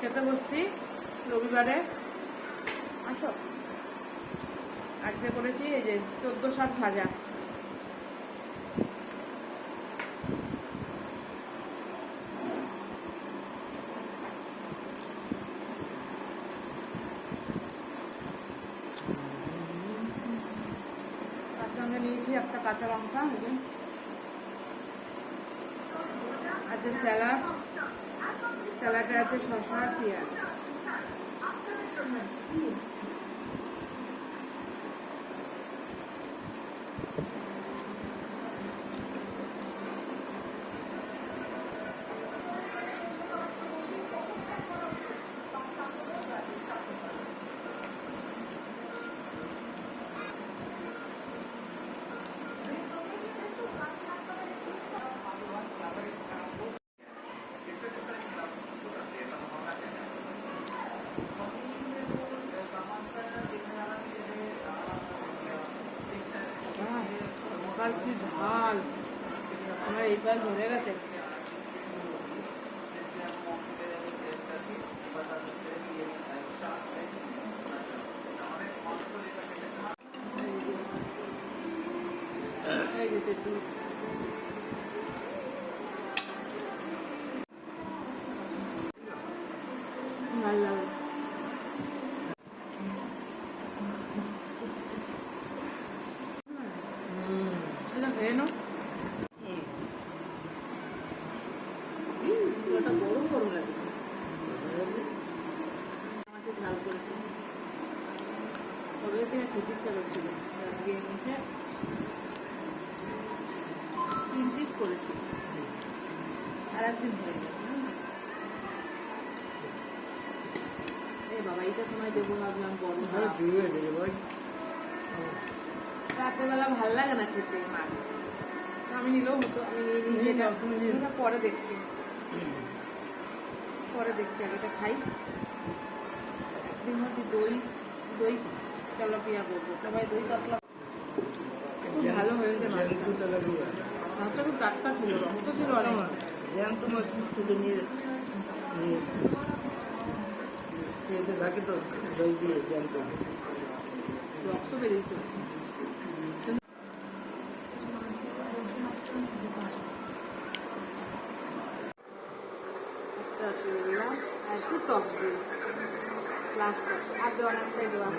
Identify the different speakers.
Speaker 1: খেতে বসছি, রবিবারে। আসো। আজকে করেছি, এই যে চোদ্দ সাত ভাজা। নিয়েছি একটা কাঁচা লঙ্কা। আছে স্যালাড। স্যালাডে আছে শশা আর পেঁয়াজ। লঙ্কার কি আমার এইবার ধরে গেছে লাগে এটা খেয়ে নাও ওটা গরম গরম লাগছে আমাকে ঝাল করেছে। কবে থেকে খেতে ইচ্ছা করছিল আজকে নিচে তিন পিস করেছি। আর একদিন হয়ে গেছে বাবা এটা তোমায় দেবো ভাবলাম বড়
Speaker 2: হ্যাঁ
Speaker 1: রাতেরবেলা ভালো লাগে না খেতে মাছ আমি নিলেও হতো আমি পরে দেখছি। পরে দেখছি এটা খাই। একদিন মধ্যে দই দই তেলাপিয়া করব। সবাই দই কাতলা। খুব ভালো হয়েছে মাছটা। খুব টাটকা ছিল রক্ত ছিল অনেক।
Speaker 2: জ্যান্ত মাছ তুলে নিয়ে নিয়ে এসছি। খেতে থাকে তো দই দিয়ে জ্যান্ত।
Speaker 1: রক্ত বেরিয়েছিল একটা রসগোল্লা দিলাম আর একটু টক দিই লাস্টটা আর অনেকটাই দেওয়া